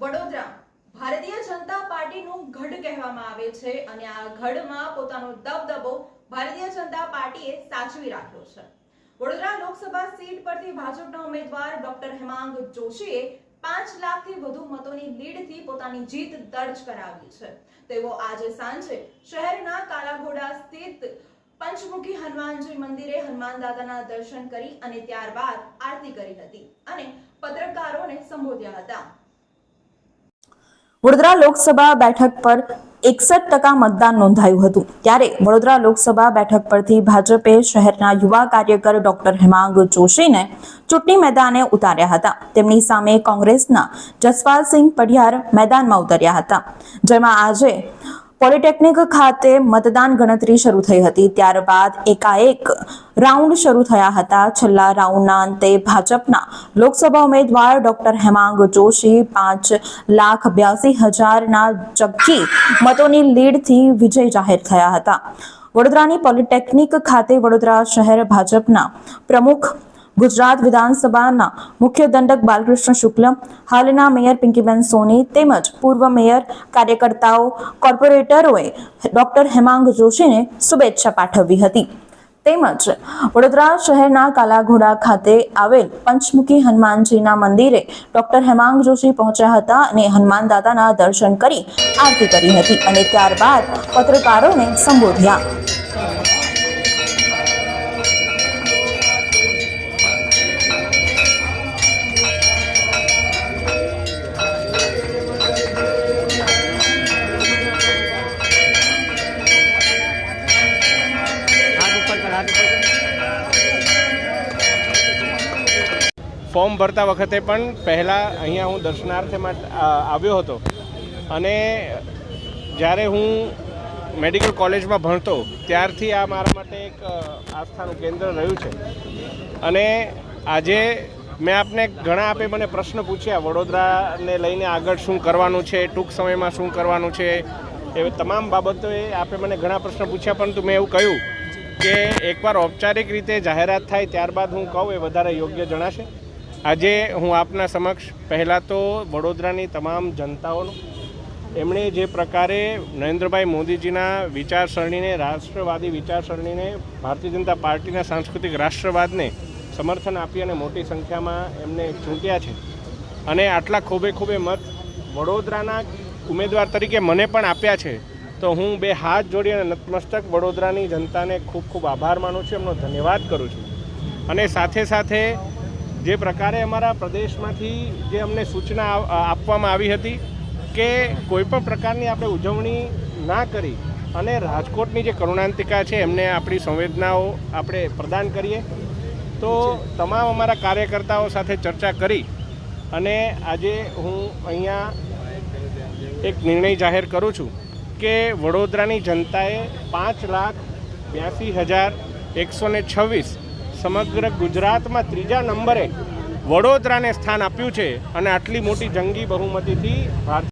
વડોદરા. ભારતીય જનતા પાર્ટીનું ગઢ કહેવામાં આવે છે અને આ ગઢમાં પોતાનો દબદબો ભારતીય જનતા પાર્ટીએ સાચવી રાખ્યો છે. વડોદરા લોકસભા સીટ પરથી ભાજપના ઉમેદવાર ડોક્ટર હેમાંગ જોશીએ પાંચ લાખથી વધુ મતોની લીડથી પોતાની જીત દર્જ કરાવી છે. તેઓ આજે સાંજે શહેરના કાલાઘોડા સ્થિત પંચમુખી હનુમાનજી મંદિરે હનુમાન દાદાના દર્શન કરી અને ત્યારબાદ આરતી કરી હતી અને પત્રકારોને સંબોધ્યા હતા. વડોદરા લોકસભા બેઠક પર એકસઠ ટકા મતદાન નોંધાયું હતું. ત્યારે વડોદરા લોકસભા બેઠક પરથી ભાજપે શહેરના યુવા કાર્યકર ડોક્ટર હેમાંગ જોશીને ચૂંટણી મેદાને ઉતાર્યા હતા. તેમની સામે કોંગ્રેસના જસપાલસિંહ પઢિયાર મેદાનમાં ઉતર્યા હતા. જેમાં આજે પોલિટેકનિક ખાતે મતદાન ગણતરી શરૂ થઈ હતી. ત્યારબાદ એકાએક રાઉન્ડ શરૂ થયા હતા. છેલ્લા રાઉન્ડના અંતે ભાજપના લોકસભા ઉમેદવાર ડોક્ટર હેમાંગ જોશી પાંચ લાખ બ્યાસી હજારના ચક્કી મતોની લીડથી વિજય જાહેર થયા હતા. વડોદરાની પોલિટેકનિક ખાતે વડોદરા શહેર ભાજપના પ્રમુખ ગુજરાત વિધાનસભાના મુખ્ય દંડક બાલકૃષ્ણ શુક્લ, હાલના મેયર પિંકીબેન સોની તેમજ પૂર્વ મેયર કાર્યકર્તાઓ, કોર્પોરેટરોએ ડોક્ટર હેમાંગ જોશીને શુભેચ્છા પાઠવી હતી. તેમજ વડોદરા શહેરના કાલાઘોડા ખાતે આવેલ પંચમુખી હનુમાનજીના મંદિરે ડોક્ટર હેમાંગ જોશી પહોંચ્યા હતા અને હનુમાન દાદાના દર્શન કરી આરતી કરી હતી અને ત્યારબાદ પત્રકારોને સંબોધ્યા. ફોર્મ ભરતા વખતે પણ પહેલાં અહીંયા હું દર્શનાર્થે માટે આવ્યો હતો. અને જ્યારે હું મેડિકલ કોલેજમાં ભણતો, ત્યારથી આ મારા માટે એક આસ્થાનું કેન્દ્ર રહ્યું છે. અને આજે મેં આપને ઘણા આપે મને પ્રશ્ન પૂછ્યા, વડોદરાને લઈને આગળ શું કરવાનું છે, ટૂંક સમયમાં શું કરવાનું છે એ તમામ બાબતોએ આપે મને ઘણા પ્રશ્ન પૂછ્યા, પરંતુ મેં એવું કહ્યું કે એકવાર ઔપચારિક રીતે જાહેરાત થાય ત્યારબાદ હું કહું એ વધારે યોગ્ય જણાશે. આજે હું આપના સમક્ષ પહેલાં તો વડોદરાની તમામ જનતાઓનો, એમણે જે પ્રકારે નરેન્દ્રભાઈ મોદીજીના વિચારસરણીને, રાષ્ટ્રવાદી વિચારસરણીને, ભારતીય જનતા પાર્ટીના સાંસ્કૃતિક રાષ્ટ્રવાદને સમર્થન આપી અને મોટી સંખ્યામાં એમને ચૂંટ્યા છે. અને આટલા ખૂબે ખૂબે મત વડોદરાના ઉમેદવાર તરીકે મને પણ આપ્યા છે. તો હું બે હાથ જોડી અને નતમસ્તક વડોદરાની જનતાને ખૂબ ખૂબ આભાર માનું છું, એમનો ધન્યવાદ કરું છું. અને સાથે સાથે જે પ્રકારે અમારા પ્રદેશમાંથી જે અમને સૂચના આપવામાં આવી હતી કે કોઈપણ પ્રકારની આપણે ઉજવણી ના કરી અને રાજકોટની જે કરુણાંતિકા છે, એમને આપણી સંવેદનાઓ આપણે પ્રદાન કરીએ, તો તમામ અમારા કાર્યકર્તાઓ સાથે ચર્ચા કરી અને આજે હું અહીંયા એક નિર્ણય જાહેર કરું છું. કે વડોદરાની જનતાએ પાંચ લાખ બ્યાસી હજાર એકસો ને છવ્વીસ સમગ્ર ગુજરાતમાં ત્રીજા નંબરે વડોદરાને સ્થાન આપ્યું છે અને આટલી મોટી જંગી બહુમતીથી ભારત